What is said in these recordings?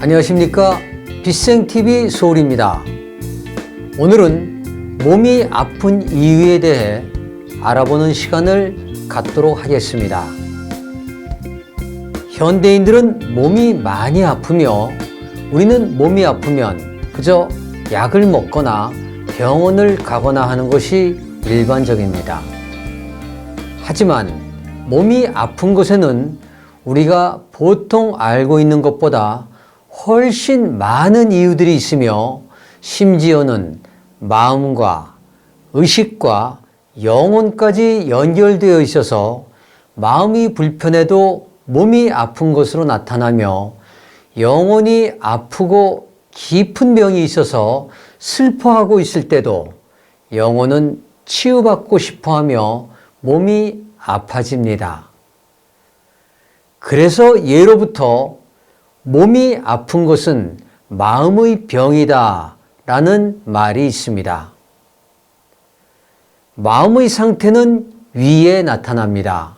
안녕하십니까? 비생TV 소울입니다. 오늘은 몸이 아픈 이유에 대해 알아보는 시간을 갖도록 하겠습니다. 현대인들은 몸이 많이 아프며 우리는 몸이 아프면 그저 약을 먹거나 병원을 가거나 하는 것이 일반적입니다. 하지만 몸이 아픈 것에는 우리가 보통 알고 있는 것보다 훨씬 많은 이유들이 있으며 심지어는 마음과 의식과 영혼까지 연결되어 있어서 마음이 불편해도 몸이 아픈 것으로 나타나며 영혼이 아프고 깊은 병이 있어서 슬퍼하고 있을 때도 영혼은 치유받고 싶어 하며 몸이 아파집니다. 그래서 예로부터 몸이 아픈 것은 마음의 병이다 라는 말이 있습니다. 마음의 상태는 위에 나타납니다.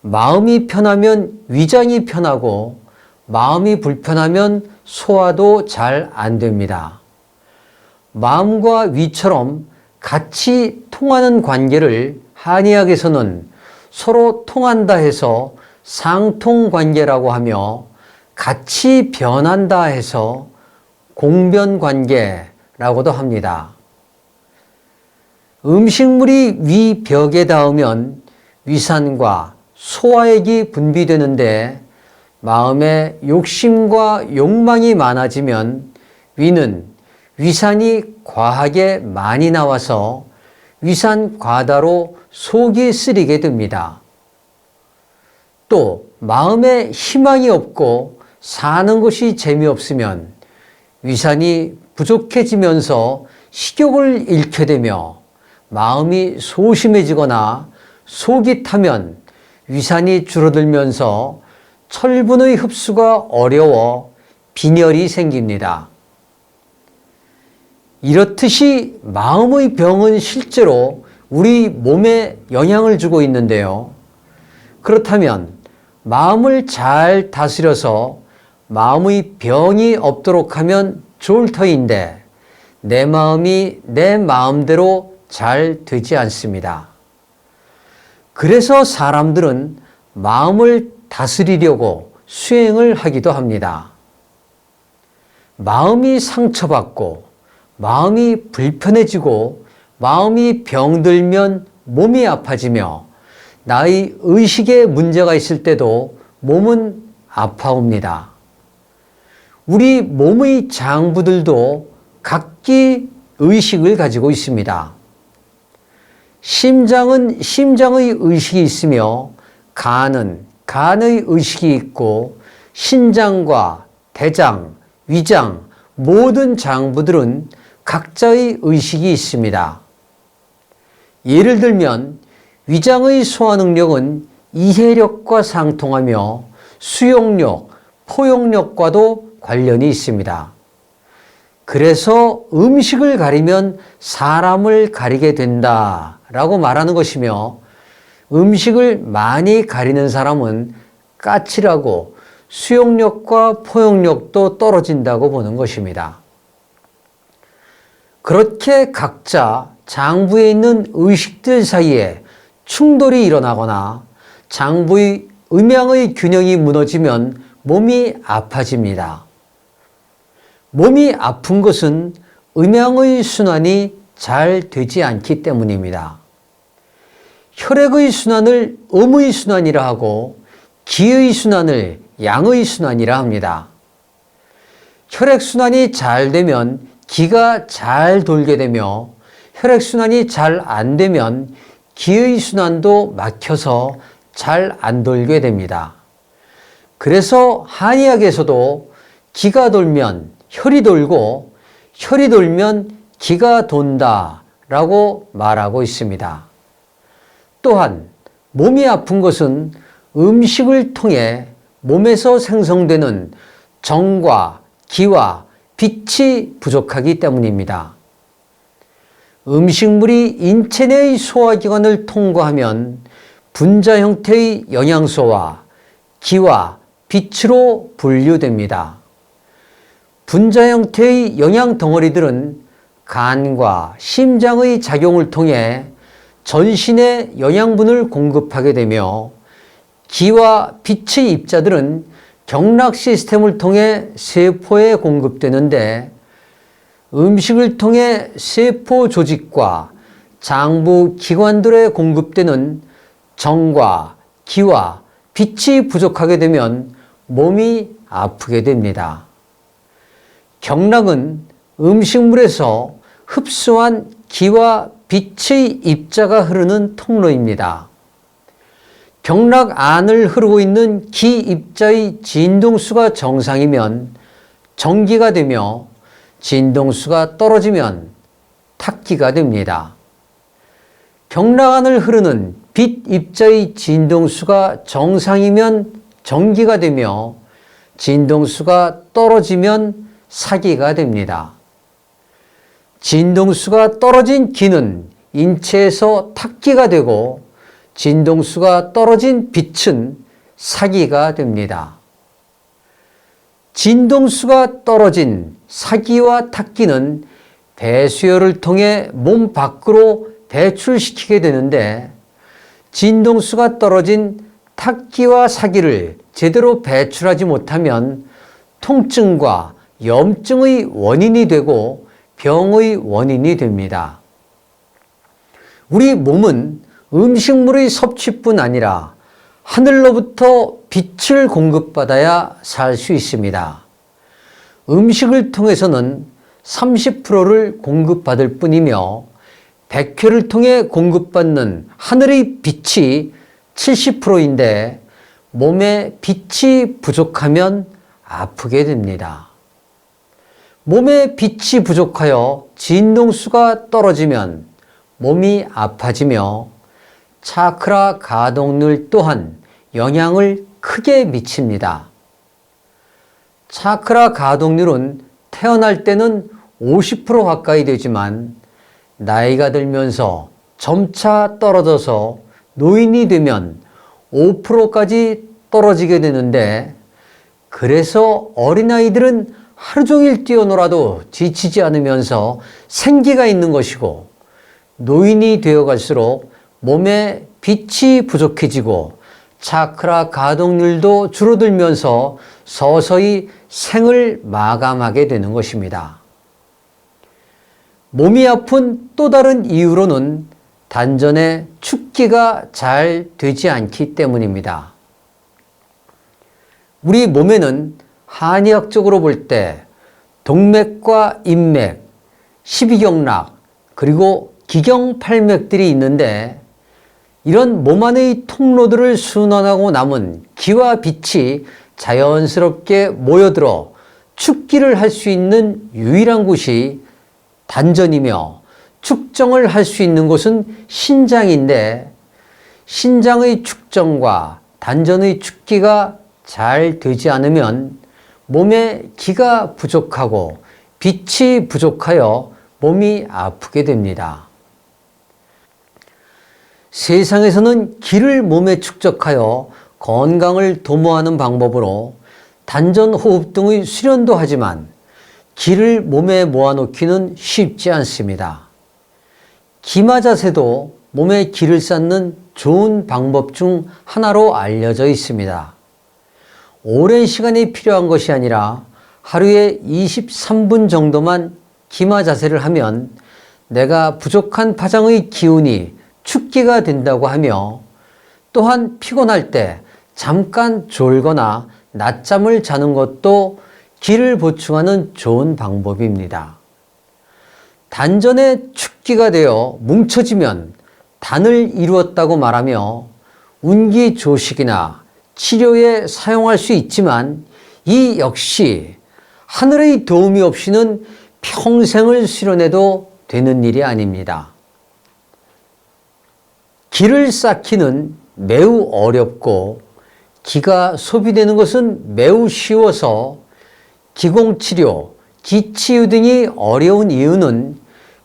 마음이 편하면 위장이 편하고 마음이 불편하면 소화도 잘 안 됩니다. 마음과 위처럼 같이 통하는 관계를 한의학에서는 서로 통한다 해서 상통 관계라고 하며 같이 변한다 해서 공변 관계라고도 합니다. 음식물이 위 벽에 닿으면 위산과 소화액이 분비되는데 마음에 욕심과 욕망이 많아지면 위는 위산이 과하게 많이 나와서 위산 과다로 속이 쓰리게 됩니다. 또 마음에 희망이 없고 사는 것이 재미없으면 위산이 부족해지면서 식욕을 잃게 되며 마음이 소심해지거나 속이 타면 위산이 줄어들면서 철분의 흡수가 어려워 빈혈이 생깁니다. 이렇듯이 마음의 병은 실제로 우리 몸에 영향을 주고 있는데요. 그렇다면 마음을 잘 다스려서 마음의 병이 없도록 하면 좋을 터인데 내 마음이 내 마음대로 잘 되지 않습니다. 그래서 사람들은 마음을 다스리려고 수행을 하기도 합니다. 마음이 상처받고 마음이 불편해지고 마음이 병들면 몸이 아파지며 나의 의식에 문제가 있을 때도 몸은 아파옵니다. 우리 몸의 장부들도 각기 의식을 가지고 있습니다. 심장은 심장의 의식이 있으며 간은 간의 의식이 있고 신장과 대장, 위장, 모든 장부들은 각자의 의식이 있습니다. 예를 들면 위장의 소화 능력은 이해력과 상통하며 수용력, 포용력과도 관련이 있습니다. 그래서 음식을 가리면 사람을 가리게 된다라고 말하는 것이며 음식을 많이 가리는 사람은 까칠하고 수용력과 포용력도 떨어진다고 보는 것입니다. 그렇게 각자 장부에 있는 의식들 사이에 충돌이 일어나거나 장부의 음양의 균형이 무너지면 몸이 아파집니다. 몸이 아픈 것은 음양의 순환이 잘 되지 않기 때문입니다. 혈액의 순환을 음의 순환이라 하고 기의 순환을 양의 순환이라 합니다. 혈액 순환이 잘 되면 기가 잘 돌게 되며 혈액 순환이 잘 안 되면 기의 순환도 막혀서 잘 안 돌게 됩니다. 그래서 한의학에서도 기가 돌면 혈이 돌고 혈이 돌면 기가 돈다 라고 말하고 있습니다. 또한 몸이 아픈 것은 음식을 통해 몸에서 생성되는 정과 기와 빛이 부족하기 때문입니다. 음식물이 인체 내의 소화기관을 통과하면 분자 형태의 영양소와 기와 빛으로 분류됩니다. 분자 형태의 영양 덩어리들은 간과 심장의 작용을 통해 전신에 영양분을 공급하게 되며 기와 빛의 입자들은 경락 시스템을 통해 세포에 공급되는데 음식을 통해 세포 조직과 장부 기관들에 공급되는 정과 기와 빛이 부족하게 되면 몸이 아프게 됩니다. 경락은 음식물에서 흡수한 기와 빛의 입자가 흐르는 통로입니다. 경락 안을 흐르고 있는 기 입자의 진동수가 정상이면 전기가 되며 진동수가 떨어지면 탁기가 됩니다. 경락 안을 흐르는 빛 입자의 진동수가 정상이면 전기가 되며 진동수가 떨어지면 사기가 됩니다. 진동수가 떨어진 기는 인체에서 탁기가 되고 진동수가 떨어진 빛은 사기가 됩니다. 진동수가 떨어진 사기와 탁기는 배수혈을 통해 몸 밖으로 배출시키게 되는데 진동수가 떨어진 탁기와 사기를 제대로 배출하지 못하면 통증과 염증의 원인이 되고 병의 원인이 됩니다. 우리 몸은 음식물의 섭취뿐 아니라 하늘로부터 빛을 공급받아야 살 수 있습니다. 음식을 통해서는 30%를 공급받을 뿐이며 백회를 통해 공급받는 하늘의 빛이 70%인데 몸에 빛이 부족하면 아프게 됩니다. 몸에 빛이 부족하여 진동수가 떨어지면 몸이 아파지며 차크라 가동률 또한 영향을 크게 미칩니다. 차크라 가동률은 태어날 때는 50% 가까이 되지만 나이가 들면서 점차 떨어져서 노인이 되면 5%까지 떨어지게 되는데 그래서 어린아이들은 하루 종일 뛰어놀아도 지치지 않으면서 생기가 있는 것이고 노인이 되어 갈수록 몸에 빛이 부족해지고 차크라 가동률도 줄어들면서 서서히 생을 마감하게 되는 것입니다. 몸이 아픈 또 다른 이유로는 단전에 축기가 잘 되지 않기 때문입니다. 우리 몸에는 한의학적으로 볼 때 동맥과 인맥, 십이경락, 그리고 기경팔맥들이 있는데 이런 몸 안의 통로들을 순환하고 남은 기와 빛이 자연스럽게 모여들어 축기를 할 수 있는 유일한 곳이 단전이며 축정을 할 수 있는 곳은 신장인데 신장의 축정과 단전의 축기가 잘 되지 않으면 몸에 기가 부족하고 빛이 부족하여 몸이 아프게 됩니다. 세상에서는 기를 몸에 축적하여 건강을 도모하는 방법으로 단전 호흡 등의 수련도 하지만 기를 몸에 모아놓기는 쉽지 않습니다. 기마 자세도 몸에 기를 쌓는 좋은 방법 중 하나로 알려져 있습니다. 오랜 시간이 필요한 것이 아니라 하루에 23분 정도만 기마 자세를 하면 내가 부족한 파장의 기운이 축기가 된다고 하며 또한 피곤할 때 잠깐 졸거나 낮잠을 자는 것도 기를 보충하는 좋은 방법입니다. 단전에 축기가 되어 뭉쳐지면 단을 이루었다고 말하며 운기 조식이나 치료에 사용할 수 있지만 이 역시 하늘의 도움이 없이는 평생을 수련해도 되는 일이 아닙니다. 기를 쌓기는 매우 어렵고 기가 소비되는 것은 매우 쉬워서 기공치료, 기치유 등이 어려운 이유는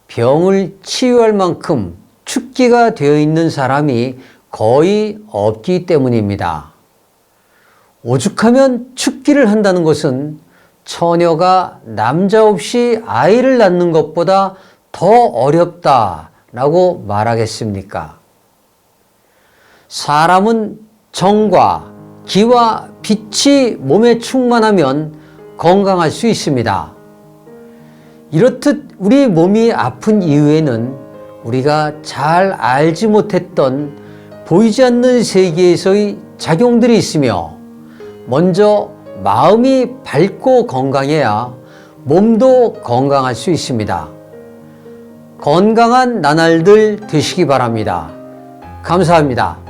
병을 치유할 만큼 축기가 되어 있는 사람이 거의 없기 때문입니다. 오죽하면 축기를 한다는 것은 처녀가 남자 없이 아이를 낳는 것보다 더 어렵다라고 말하겠습니까? 사람은 정과 기와 빛이 몸에 충만하면 건강할 수 있습니다. 이렇듯 우리 몸이 아픈 이유에는 우리가 잘 알지 못했던 보이지 않는 세계에서의 작용들이 있으며 먼저 마음이 밝고 건강해야 몸도 건강할 수 있습니다. 건강한 나날들 되시기 바랍니다. 감사합니다.